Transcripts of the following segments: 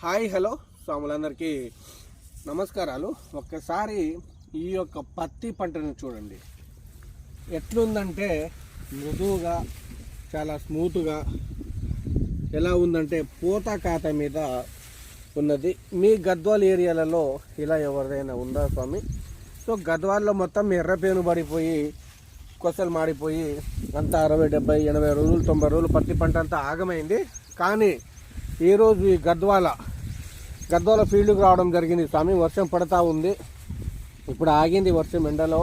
Hi hello స్వాములందరికీ నమస్కారాలు. ఒక్కసారి ఈ యొక్క పత్తి పంటను చూడండి. ఎట్లుందంటే మృదువుగా చాలా స్మూత్గా ఎలా ఉందంటే పూత కాత మీద ఉన్నది. మీ గద్వాల్ ఏరియాలలో ఇలా ఎవరిదైనా ఉందా స్వామి? సో గద్వాల్లో మొత్తం ఎర్రపేను పడిపోయి కొసలు మాడిపోయి అంతా అరవై డెబ్బై ఎనభై రోజులు తొంభై రోజులు పత్తి పంట అంతా ఆగమైంది. కానీ ఈరోజు ఈ గద్వాల గద్వాల ఫీల్డ్కి రావడం జరిగింది స్వామి. వర్షం పడతా ఉంది. ఇప్పుడు ఆగింది వర్షం ఎండలో.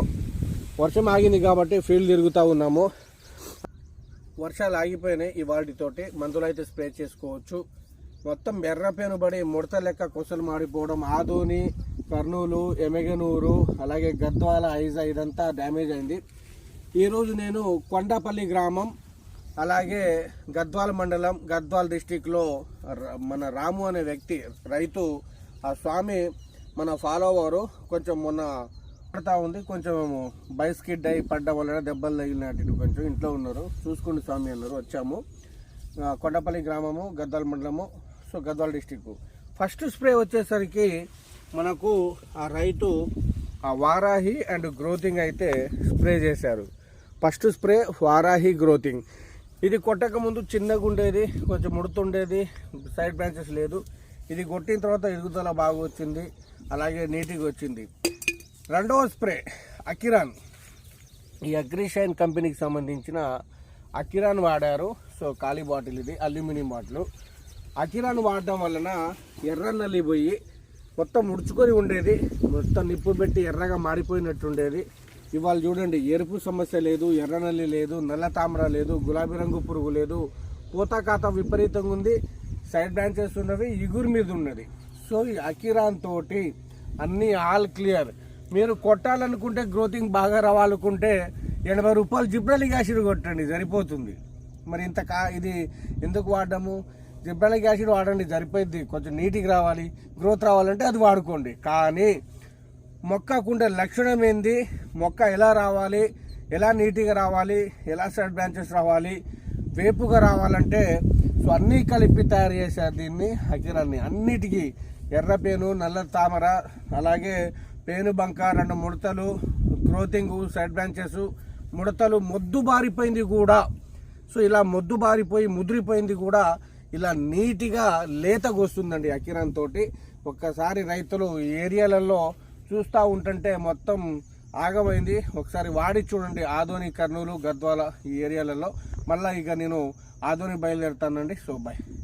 వర్షం ఆగింది కాబట్టి ఫీల్డ్ తిరుగుతూ ఉన్నాము. వర్షాలు ఆగిపోయినాయి ఈ వాటితోటి మందులు అయితే స్ప్రే చేసుకోవచ్చు. మొత్తం ఎర్రపేను పడి ముడత లెక్క కొసలు మాడిపోవడం. ఆదోని కర్నూలు ఎమెగనూరు అలాగే గద్వాల ఐజా ఇదంతా డ్యామేజ్ అయింది. ఈరోజు నేను కొండపల్లి గ్రామం అలాగే గద్వాల మండలం గద్వాల డిస్టిక్లో మన రాము అనే వ్యక్తి రైతు ఆ స్వామి మన ఫాలోవరు. కొంచెం మొన్న పడతా ఉంది. కొంచెం బైస్కిడ్ అయి పడ్డం వలన దెబ్బలు తగిలినట్టు కొంచెం ఇంట్లో ఉన్నారు. చూసుకోండి స్వామి అన్నారు. వచ్చాము. కొండపల్లి గ్రామము గద్వాల మండలము so Gadwal district first spray వచ్చేసరికి మనకు ఆ రైతు ఆ వారాహి అండ్ గ్రోతింగ్ అయితే స్ప్రే చేశారు. ఫస్ట్ స్ప్రే వారాహి గ్రోతింగ్. ఇది కొట్టక ముందు చిన్నగా ఉండేది కొంచెం ముడుతుండేది సైడ్ బ్రాంచెస్ లేదు. ఇది కొట్టిన తర్వాత ఎదుగుదల బాగా వచ్చింది అలాగే నీటిగా వచ్చింది. రెండవ స్ప్రే అకిరాన్. ఈ అగ్రిషైన్ కంపెనీకి సంబంధించిన అకిరాన్ వాడారు. సో ఖాళీ బాటిల్ ఇది అల్యూమినియం బాటిల్. అకిరాన్ వాడడం వలన ఎర్ర నలిపోయి మొత్తం ముడుచుకొని ఉండేది మొత్తం నిప్పు పెట్టి ఎర్రగా మాడిపోయినట్టు ఉండేది. ఇవాళ చూడండి ఎరుపు సమస్య లేదు ఎర్ర నల్లి లేదు నల్ల తామర లేదు గులాబీ రంగు పురుగు లేదు. పూత కాత విపరీతంగా ఉంది. సైడ్ బ్రాంచెస్ ఉన్నవి ఇగురు మీద ఉన్నది. సో ఈ అకిరాన్ తోటి అన్నీ ఆల్ క్లియర్. మీరు కొట్టాలనుకుంటే గ్రోతింగ్ బాగా రావాలనుకుంటే ఎనభై రూపాయలు జిబ్రలిక్ యాసిడ్ కొట్టండి సరిపోతుంది. మరి ఇంత కా ఇది ఎందుకు వాడము జిబ్రలిక్ యాసిడ్ వాడండి సరిపోయింది. కొంచెం నీటికి రావాలి గ్రోత్ రావాలంటే అది వాడుకోండి. కానీ మొక్కకుండే లక్షణం ఏంది? మొక్క ఎలా రావాలి? ఎలా నీట్గా రావాలి? ఎలా సైడ్ బ్రాంచెస్ రావాలి? వేపుగా రావాలంటే సో అన్నీ కలిపి తయారు చేశారు దీన్ని అకిరాన్ని అన్నిటికీ ఎర్ర పేను నల్ల తామర అలాగే పేను బంక రెండు ముడతలు క్రోతింగ్ సైడ్ బ్రాంచెస్ ముడతలు మొద్దు బారిపోయింది కూడా. సో ఇలా మొద్దు బారిపోయి ముదిరిపోయింది కూడా ఇలా నీట్గా లేతకు వస్తుందండి అకిరాన్ తోటి. ఒక్కసారి రైతులు ఏరియాలలో చూస్తూ ఉంటుంటే మొత్తం ఆగమైంది. ఒకసారి వాడి చూడండి. ఆదోని కర్నూలు గద్వాల ఈ ఏరియాలలో. మళ్ళీ ఇక నేను ఆదోని బయలుదేరుతానండి. So bye